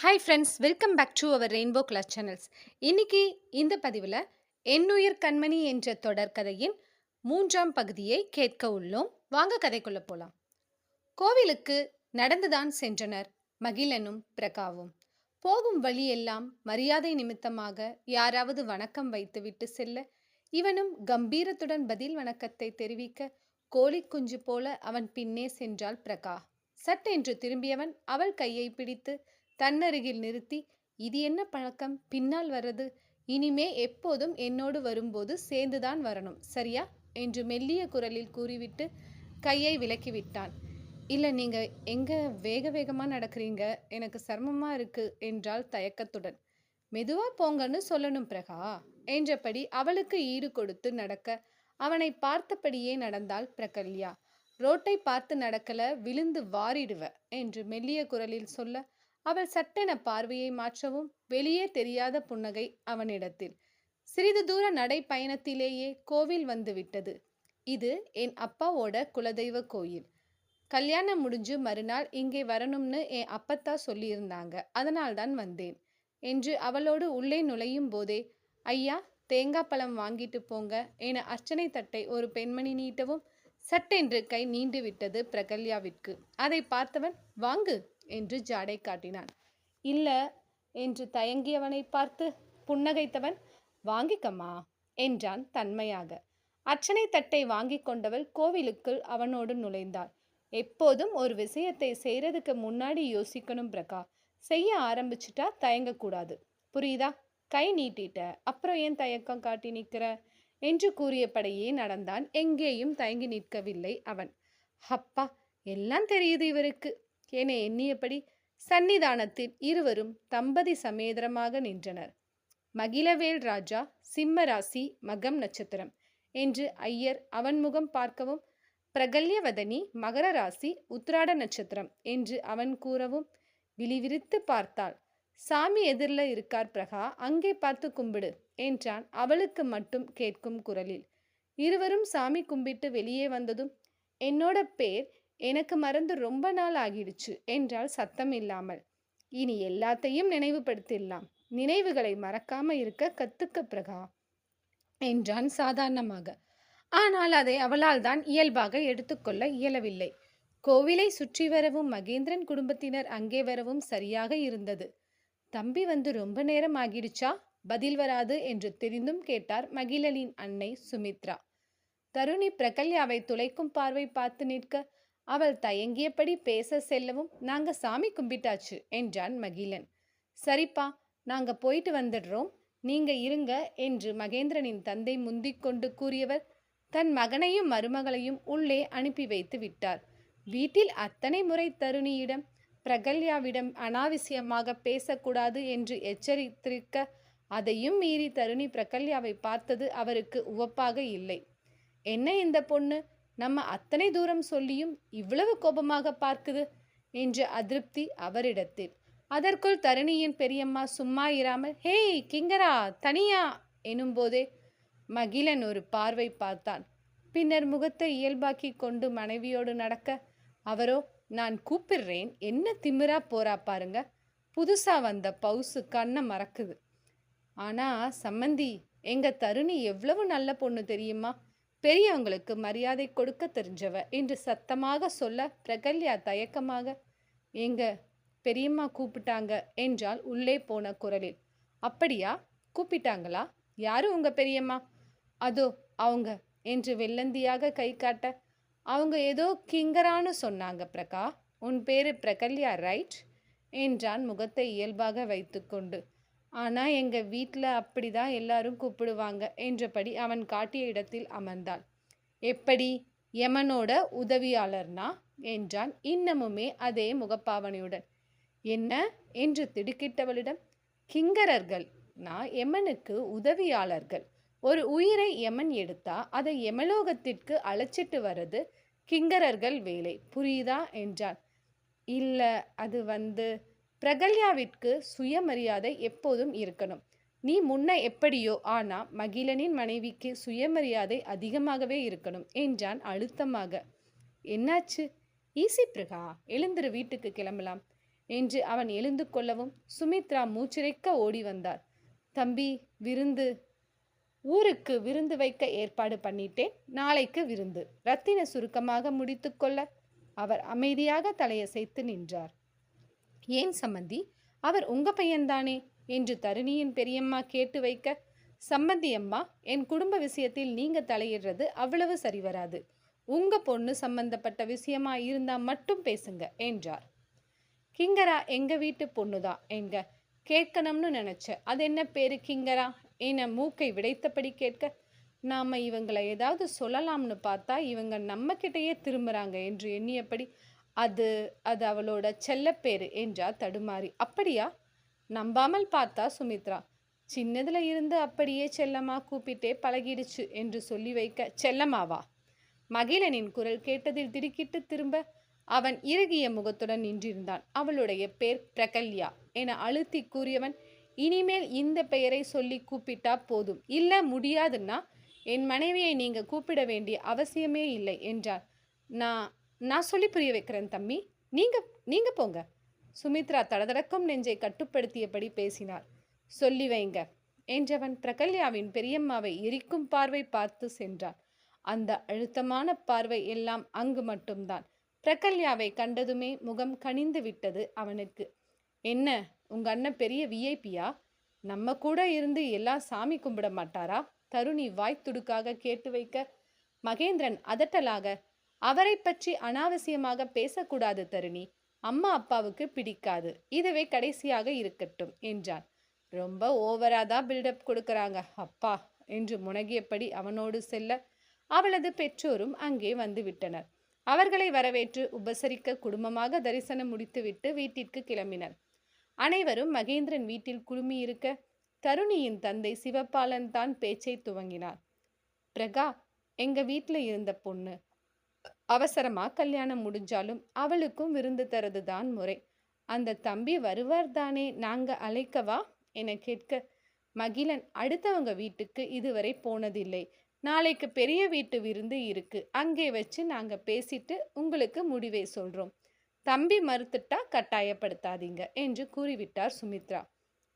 Hi friends welcome back to our rainbow class channels இன்னைக்கு இந்த பதிவில் என்னுயிர் கண்மணி என்ற தொடர்கதையின் மூன்றாம் பகுதியை கேட்க உள்ளோம். வாங்க கதைக்குள்ள போலாம். கோவிலுக்கு நடந்துதான் சென்றனர் மகிழனும் பிரகாவும். போகும் வழியெல்லாம் மரியாதை நிமித்தமாக யாராவது வணக்கம் வைத்துவிட்டு செல்ல இவனும் கம்பீரத்துடன் பதில் வணக்கத்தை தெரிவிக்க கோழி குஞ்சு போல அவன் பின்னே சென்றாள் பிரகா. சட்டென்று திரும்பியவன் அவள் கையை பிடித்து தன்னருகில் நிறுத்தி இது என்ன பழக்கம்? பின்னால் வர்றது. இனிமே எப்போதும் என்னோடு வரும்போது சேர்ந்துதான் வரணும். சரியா என்று மெல்லிய குரலில் கூறிவிட்டு கையை விலக்கி விட்டான் இல்லை நீங்கள் எங்கே வேக வேகமாக நடக்கிறீங்க? எனக்கு சிரமமாக இருக்கு என்றால் தயக்கத்துடன். மெதுவாக போங்கன்னு சொல்லணும் பிரகா என்றபடி அவளுக்கு ஈடு கொடுத்து நடக்க அவனை பார்த்தபடியே நடந்தாள் பிரகல்யா. ரோட்டை பார்த்து நடக்கல விழுந்து வாரிடுவ என்று மெல்லிய குரலில் சொல்ல அவள் சட்டென பார்வையை மாற்றவும் வெளியே தெரியாத புன்னகை அவனிடத்தில். சிறிது தூர நடைப்பயணத்திலேயே கோவில் வந்து விட்டது இது என் அப்பாவோட குலதெய்வ கோயில். கல்யாணம் முடிஞ்சு மறுநாள் இங்கே வரணும்னு என் அப்பத்தா சொல்லியிருந்தாங்க. அதனால்தான் வந்தேன். என்று அவளோடு உள்ளே நுழையும் போதே ஐயா தேங்காய் பழம் வாங்கிட்டு போங்க என அர்ச்சனை தட்டை ஒரு பெண்மணி நீட்டவும் சட்டென்று கை நீண்டு விட்டது பிரகல்யாவிற்கு. அதை பார்த்தவன் வாங்கு என்று ஜாடை காட்டினான். இல்ல என்று தயங்கியவனை பார்த்து புன்னகைத்தவன் வாங்கிக்கம்மா என்றான் தன்மையாக. அர்ச்சனை தட்டை வாங்கி கொண்டவள் கோவிலுக்குள் அவனோடு நுழைந்தாள். எப்போதும் ஒரு விஷயத்தை செய்யறதுக்கு முன்னாடி யோசிக்கணும் பிரகா. செய்ய ஆரம்பிச்சிட்டா தயங்கக்கூடாது. புரியுதா? கை நீட்டிட்ட அப்புறம் ஏன் தயக்கம் காட்டி நிற்கிற என்று கூறியபடியே நடந்தான். எங்கேயும் தயங்கி நிற்கவில்லை அவன். அப்பா எல்லாம் தெரியுது இவருக்கு. என எண்ணியபடி சந்நிதானத்தில் இருவரும் தம்பதி சமேதரமாக நின்றனர். மகிழவேல் ராஜா சிம்ம ராசி மகம் நட்சத்திரம் என்று ஐயர் அவன் முகம் பார்க்கவும் பிரகல்யவதனி மகர ராசி உத்ராட நட்சத்திரம் என்று அவன் கூறவும் விழிவிரித்து பார்த்தாள். சாமி எதிரில் இருக்கார் பிரகா அங்கே பார்த்து கும்பிடு என்றான் அவளுக்கு மட்டும் கேட்கும் குரலில். இருவரும் சாமி கும்பிட்டு வெளியே வந்ததும் என்னோட பேர் எனக்கு மறந்து ரொம்ப நாள் ஆகிடுச்சு என்றால் சத்தம் இல்லாமல். இனி எல்லாத்தையும் நினைவுபடுத்திடலாம். நினைவுகளை மறக்காம இருக்க கத்துக்க பிரகா என்றான் சாதாரணமாக. ஆனால் அதை அவளால் தான் இயல்பாக எடுத்துக்கொள்ள இயலவில்லை. கோவிலை சுற்றி வரவும் மகேந்திரன் குடும்பத்தினர் அங்கே வரவும் சரியாக இருந்தது. தம்பி வந்து ரொம்ப நேரம் ஆகிடுச்சா? பதில் வராது என்று தெரிந்தும் கேட்டார் மகிழலின் அன்னை சுமித்ரா. தருணி பிரகல்யாவை துளைக்கும் பார்வை பார்த்து நிற்க அவள் தயங்கியபடி பேச செல்லவும் நாங்க சாமி கும்பிட்டாச்சு என்றான் மகிழன். சரிப்பா நாங்க போயிட்டு வந்துடுறோம். நீங்க இருங்க என்று மகேந்திரனின் தந்தை முந்திக் கொண்டு கூறியவர் தன் மகனையும் மருமகளையும் உள்ளே அனுப்பி வைத்து விட்டார். வீட்டில் அத்தனை முறை தருணியிடம் பிரகல்யாவிடம் அனாவசியமாக பேசக்கூடாது என்று எச்சரித்திருக்க அதையும் மீறி தருணி பிரகல்யாவை பார்த்தது அவருக்கு உவப்பாக இல்லை. என்ன இந்த பொண்ணு? நம்ம அத்தனை தூரம் சொல்லியும் இவ்வளவு கோபமாக பார்க்குது? என்ற அதிருப்தி அவரிடத்தில். அதற்குள் தருணியின் பெரியம்மா சும்மா இராமல் ஹேய் கிங்கரா தனியா? எனும்போதே மகிழன் ஒரு பார்வை பார்த்தான். பின்னர் முகத்தை இயல்பாக்கி கொண்டு மனைவியோடு நடக்க அவரோ நான் கூப்பிடுறேன். என்ன திமிரா போறா பாருங்க. புதுசா வந்த பவுசு கண்ணை மறக்குது. ஆனா சம்மந்தி எங்க தருணி எவ்வளவு நல்ல பொண்ணு தெரியுமா? பெரியவங்களுக்கு மரியாதை கொடுக்க தெரிஞ்சவ என்று சத்தமாக சொல்ல பிரகல்யா தயக்கமாக எங்க பெரியம்மா கூப்பிட்டாங்க என்றால் உள்ளே போன குரலில். அப்படியா? கூப்பிட்டாங்களா? யாரு உங்க பெரியம்மா? அதோ அவங்க என்று வெள்ளந்தியாக கை காட்ட அவங்க ஏதோ கிங்கரான்னு சொன்னாங்க பிரகா. உன் பேரு பிரகல்யா ரைட்? என்றான் முகத்தை இயல்பாக வைத்துக்கொண்டு. ஆனால் எங்கள் வீட்டில் அப்படி தான் எல்லாரும் கூப்பிடுவாங்க என்றபடி அவன் காட்டிய இடத்தில் அமர்ந்தாள். எப்படி? யமனோட உதவியாளர்னா? என்றான் இன்னமுமே அதே முகப்பாவனையுடன். என்ன? என்று திடுக்கிட்டவளிடம் கிங்கரர்கள். நான் யமனுக்கு உதவியாளர்கள். ஒரு உயிரை யமன் எடுத்தா அதை யமலோகத்திற்கு அழைச்சிட்டு வர்றது கிங்கரர்கள் வேலை. புரியுதா? என்றான். இல்லை அது வந்து பிரகல்யாவிற்கு சுயமரியாதை எப்போதும் இருக்கணும். நீ முன்ன எப்படியோ ஆனா மகிழனின் மனைவிக்கு சுயமரியாதை அதிகமாகவே இருக்கணும் என்றான் அழுத்தமாக. என்னாச்சு? ஈசி பிரகா எழுந்திரு வீட்டுக்கு கிளம்பலாம் என்று அவன் எழுந்து கொள்ளவும் சுமித்ரா மூச்சிறைக்க ஓடி வந்தார். தம்பி விருந்து. ஊருக்கு விருந்து வைக்க ஏற்பாடு பண்ணிட்டேன் நாளைக்கு விருந்து. ரத்தின சுருக்கமாக முடித்துக்கொள்ள அவர் அமைதியாக தலையசைத்து நின்றார். ஏன் சம்மந்தி அவர் உங்க பையன்தானே? என்று தருணியின் பெரியம்மா கேட்டு வைக்க சம்மந்தி அம்மா என் குடும்ப விஷயத்தில் நீங்க தலையிடுறது அவ்வளவு சரி வராது உங்க பொண்ணு சம்பந்தப்பட்ட விஷயமா இருந்தா மட்டும் பேசுங்க என்றார். கிங்கரா எங்க வீட்டு பொண்ணுதான் எங்க? கேட்கணும்னு நினைச்ச. அது என்ன பேரு கிங்கரா? என மூக்கை விடைத்தபடி கேட்க நாம இவங்களை ஏதாவது சொல்லலாம்னு பார்த்தா இவங்க நம்ம கிட்டேயே திரும்புறாங்க என்று எண்ணியபடி அது அது அவளோட செல்லப்பேரு என்றார் தடுமாறி அப்படியா? நம்பாமல் பார்த்தா சுமித்ரா சின்னதுல இருந்து அப்படியே செல்லம்மா கூப்பிட்டே பழகிடுச்சு என்று சொல்லி வைக்க செல்லம்மாவா? மகிழனின் குரல் கேட்டதில் திடுக்கிட்டு திரும்ப அவன் இறுகிய முகத்துடன் நின்றிருந்தான். அவளுடைய பேர் பிரகல்யா என அழுத்தி கூறியவன் இனிமேல் இந்த பெயரை சொல்லி கூப்பிட்டா போதும். இல்லை முடியாதுன்னா என் மனைவியை நீங்கள் கூப்பிட வேண்டிய அவசியமே இல்லை என்றான். நான் நான் சொல்லி புரிய வைக்கிறேன் தம்பி. நீங்க நீங்க போங்க. சுமித்ரா தடதடக்கும் நெஞ்சை கட்டுப்படுத்தியபடி பேசினார் சொல்லி வைங்க என்றவன் பிரகல்யாவின் பெரியம்மாவை எரிக்கும் பார்வை பார்த்து சென்றான் அந்த அழுத்தமான பார்வை எல்லாம் அங்கு மட்டும்தான். பிரகல்யாவை கண்டதுமே முகம் கனிந்து விட்டது அவனுக்கு. என்ன உங்க அண்ணன் பெரிய விஐபியா நம்ம கூட இருந்து எல்லாம் சாமி கும்பிட மாட்டாரா? தருணி வாய் துடுக்காக கேட்டு வைக்க. மகேந்திரன் அதட்டலாக அவரை பற்றி அனாவசியமாக பேசக்கூடாது தருணி. அம்மா அப்பாவுக்கு பிடிக்காது. இதுவே கடைசியாக இருக்கட்டும் என்றான். ரொம்ப ஓவரா தான் பில்டப் கொடுக்கறாங்க அப்பா என்று முனகியபடி அவனோடு செல்ல அவளது பெற்றோரும் அங்கே வந்து விட்டனர். அவர்களை வரவேற்று உபசரிக்க குடும்பமாக தரிசனம் முடித்துவிட்டு வீட்டிற்கு கிளம்பினர். அனைவரும் மகேந்திரன் வீட்டில் குழுமியிருக்க தருணியின் தந்தை சிவபாலன் தான் பேச்சை துவங்கினார். பிரகா எங்க வீட்டில் இருந்த பொண்ணு அவசரமாக கல்யாணம் முடிஞ்சாலும் அவளுக்கும் விருந்து தரது தான் முறை. அந்த தம்பி வருவார் தானே நாங்கள் அழைக்கவா? என கேட்க மகிழன் அடுத்தவங்க வீட்டுக்கு இதுவரை போனதில்லை. நாளைக்கு பெரிய வீட்டு விருந்து இருக்கு. அங்கே வச்சு நாங்கள் பேசிட்டு உங்களுக்கு முடிவை சொல்கிறோம் தம்பி மறுத்துட்டா கட்டாயப்படுத்தாதீங்க என்று கூறிவிட்டார் சுமித்ரா.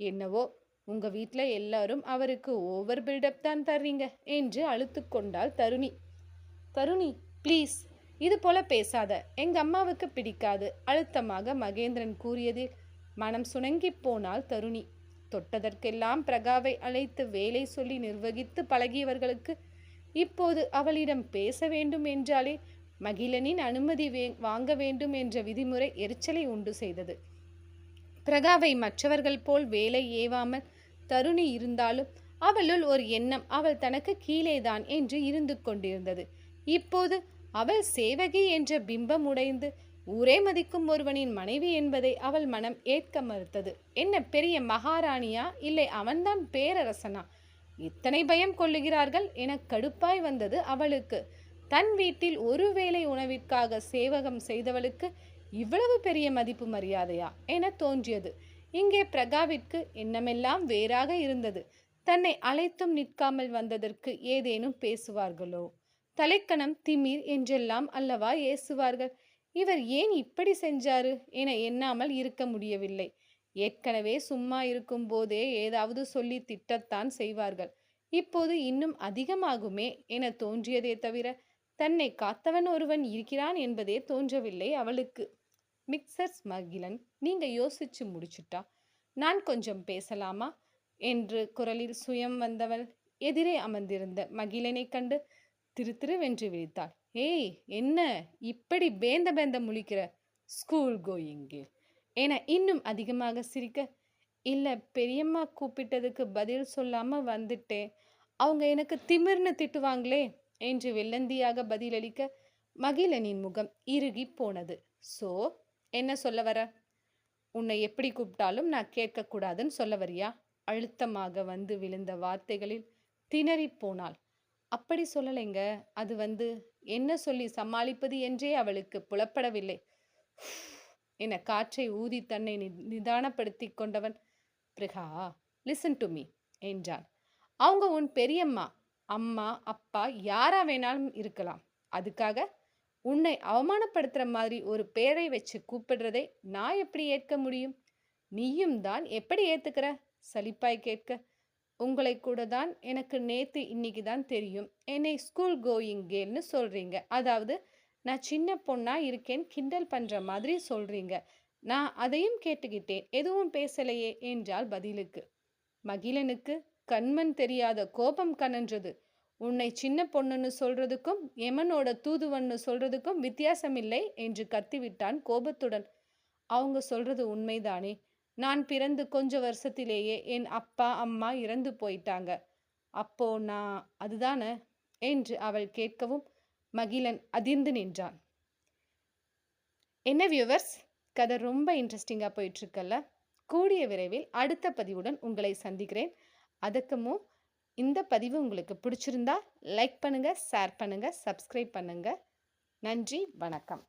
என்னவோ உங்கள் வீட்டில் எல்லாரும் அவருக்கு ஓவர் பில்டப் தான் தர்றீங்க என்று அழுத்து கொண்டாள் தருணி. தருணி ப்ளீஸ் இது போல பேசாத. எங்க அம்மாவுக்கு பிடிக்காது. அழுத்தமாக மகேந்திரன் கூறியதில் மனம் சுணங்கி போனாள் தருணி. தொட்டதற்கெல்லாம் பிரகாவை அழைத்து வேலை சொல்லி நிர்வகித்து பழகியவர்களுக்கு இப்போது அவளிடம் பேச வேண்டும் என்றாலே மகிழனின் அனுமதி வே வாங்க வேண்டும் என்ற விதிமுறை எரிச்சலை உண்டு செய்தது. பிரகாவை மற்றவர்கள் போல் வேலை ஏவாமல் தருணி இருந்தாலும் அவளுள் ஒரு எண்ணம் அவள் தனக்கு கீழேதான் என்று இருந்து கொண்டிருந்தது. இப்போது அவள் சேவகி என்ற பிம்பம் உடைந்து ஊரே மதிக்கும் ஒருவனின் மனைவி என்பதை அவள் மனம் ஏற்க மறுத்தது. என்ன பெரிய மகாராணியா? இல்லை அவன்தான் பேரரசனா? இத்தனை பயம் கொள்ளுகிறார்கள் என கடுப்பாய் வந்தது அவளுக்கு. தன் வீட்டில் ஒருவேளை உணவிற்காக சேவகம் செய்தவளுக்கு இவ்வளவு பெரிய மதிப்பு மரியாதையா? என தோன்றியது. இங்கே பிரகாவிற்கு எண்ணமெல்லாம் வேறாக இருந்தது. தன்னை அழைத்தும் நிற்காமல் வந்ததற்கு ஏதேனும் பேசுவார்களோ? தலைக்கணம் திமிர் என்றெல்லாம் அல்லவா ஏசுவார்கள்? இவர் ஏன் இப்படி செஞ்சாரு என எண்ணாமல் இருக்க முடியவில்லை. ஏற்கனவே சும்மா இருக்கும் போதே ஏதாவது சொல்லி திட்டத்தான் செய்வார்கள். இப்போது இன்னும் அதிகமாகுமே என தோன்றியதே தவிர தன்னை காத்தவன் ஒருவன் இருக்கிறான் என்பதே தோன்றவில்லை அவளுக்கு. மிக்சர்ஸ் மகிழன் நீங்க யோசிச்சு முடிச்சுட்டா? நான் கொஞ்சம் பேசலாமா? என்று குரலில் சுயம் வந்தவள் எதிரே அமர்ந்திருந்த மகிழனை கண்டு திரு திருவென்று விழித்தாள். ஏய் என்ன? இப்படி பேந்த பேந்த முழிக்கிற? ஸ்கூல் கோயிங்கே என இன்னும் அதிகமாக சிரிக்க? இல்லை பெரியம்மா கூப்பிட்டதுக்கு பதில் சொல்லாமல் வந்துட்டேன். அவங்க எனக்கு திமிர்னு திட்டுவாங்களே என்று வெள்ளந்தியாக பதிலளிக்க மகிழனின் முகம் இறுகி போனது. சோ என்ன சொல்ல வர? உன்னை எப்படி கூப்பிட்டாலும் நான் கேட்கக்கூடாதுன்னு சொல்ல வரியா? அழுத்தமாக வந்து விழுந்த வார்த்தைகளில் திணறி போனாள் அப்படி சொல்லலைங்க. அது வந்து என்ன சொல்லி சமாளிப்பது என்றே அவளுக்கு புலப்படவில்லை. என காற்றை ஊதி தன்னை நி- நிதானப்படுத்தி கொண்டவன். பிரிகா லிசன் டு மீ என்றான் அவங்க உன் பெரியம்மா அம்மா அப்பா யாரா வேணாலும் இருக்கலாம். அதுக்காக உன்னை அவமானப்படுத்துகிற மாதிரி ஒரு பேரை வச்சு கூப்பிடுறதை நான் எப்படி ஏற்க முடியும்? நீயும் தான் எப்படி ஏற்றுக்கிற சலிப்பாய் கேட்க. உங்களை கூட தான் எனக்கு நேற்று இன்னைக்கு தான் தெரியும். என்னை ஸ்கூல் கோயிங் கேல்னு சொல்கிறீங்க அதாவது நான் சின்ன பொண்ணாக இருக்கேன் கிண்டல் பண்ணுற மாதிரி சொல்கிறீங்க நான் அதையும் கேட்டுக்கிட்டேன். எதுவும் பேசலையே என்றால் பதிலுக்கு. மகிழனுக்கு கண்மண் தெரியாத கோபம் கனன்றது. உன்னை சின்ன பொண்ணுன்னு சொல்றதுக்கும் எமனோட தூதுவன்னு சொல்றதுக்கும் வித்தியாசமில்லை என்று கத்திவிட்டான் கோபத்துடன். அவங்க சொல்றது உண்மைதானே? நான் பிறந்து கொஞ்ச வருஷத்திலேயே என் அப்பா அம்மா இறந்து போயிட்டாங்க. அப்போ நான் அதுதானே? என்று அவள் கேட்கவும் மகிழன் அதிர்ந்து நின்றான். என்ன வியூவர்ஸ் கதை ரொம்ப இன்ட்ரெஸ்டிங்காக போயிட்டுருக்கல்ல? கூடிய விரைவில் அடுத்த பதிவுடன் உங்களை சந்திக்கிறேன். அதுக்குமோ இந்த பதிவு உங்களுக்கு பிடிச்சிருந்தா லைக் பண்ணுங்கள் ஷேர் பண்ணுங்கள் சப்ஸ்கிரைப் பண்ணுங்கள் நன்றி வணக்கம்.